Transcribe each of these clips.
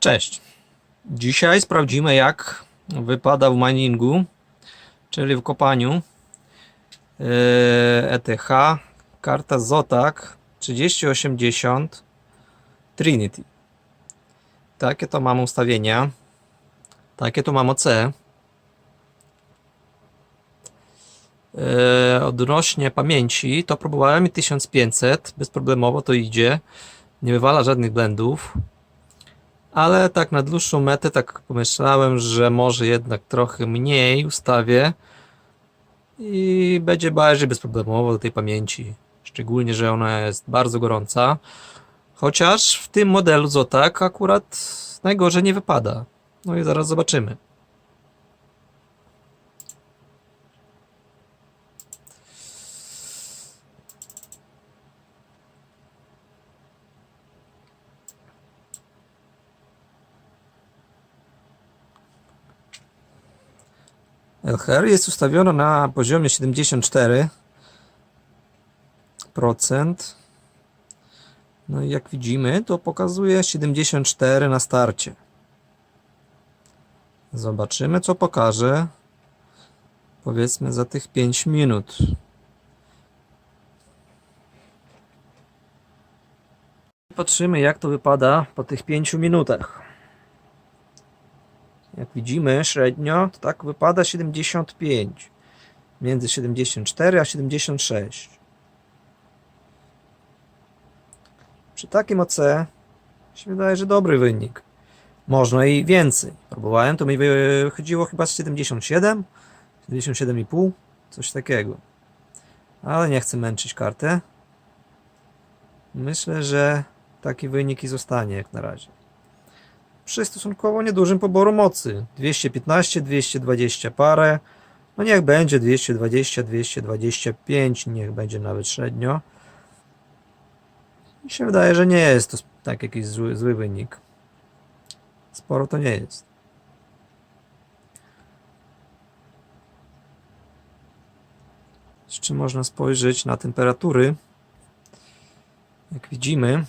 Cześć. Dzisiaj sprawdzimy jak wypada w miningu, czyli w kopaniu ETH karta Zotac 3080 Trinity. Takie to mam ustawienia. Takie to mam OC. Yy, odnośnie pamięci to próbowałem i 1500 bezproblemowo to idzie. Nie wywala żadnych blendów. Ale tak na dłuższą metę tak pomyślałem, że może jednak trochę mniej ustawię i będzie bardziej bezproblemowo do tej pamięci. Szczególnie, że ona jest bardzo gorąca. Chociaż w tym modelu Zotac akurat najgorzej nie wypada. No i zaraz zobaczymy. LHR jest ustawiona na poziomie 74%. No i jak widzimy, to pokazuje 74 na starcie. Zobaczymy, co pokaże. Powiedzmy za tych 5 minut. Patrzymy, jak to wypada po tych 5 minutach. Jak widzimy, średnio to tak wypada 75. Między 74 a 76. Przy takim OC się wydaje, że dobry wynik. Można i więcej. Próbowałem, to mi wychodziło chyba z 77, 77,5, coś takiego. Ale nie chcę męczyć kartę. Myślę, że taki wynik i zostanie jak na razie przy stosunkowo niedużym poboru mocy. 215, 220 parę. No niech będzie 220, 225, niech będzie nawet średnio. Mi się wydaje, że nie jest to tak jakiś zły, zły wynik. Sporo to nie jest. Jeszcze można spojrzeć na temperatury. Jak widzimy,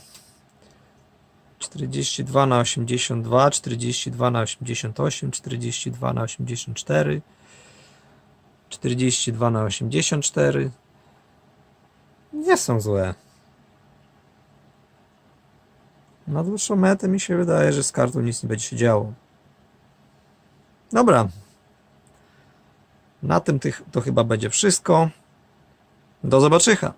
42 na 82, 42 na 88, 42 na 84, 42 na 84. Nie są złe. Na dłuższą metę mi się wydaje, że z kartą nic nie będzie się działo. Dobra. Na tym tych, to chyba będzie wszystko. Do zobaczycha.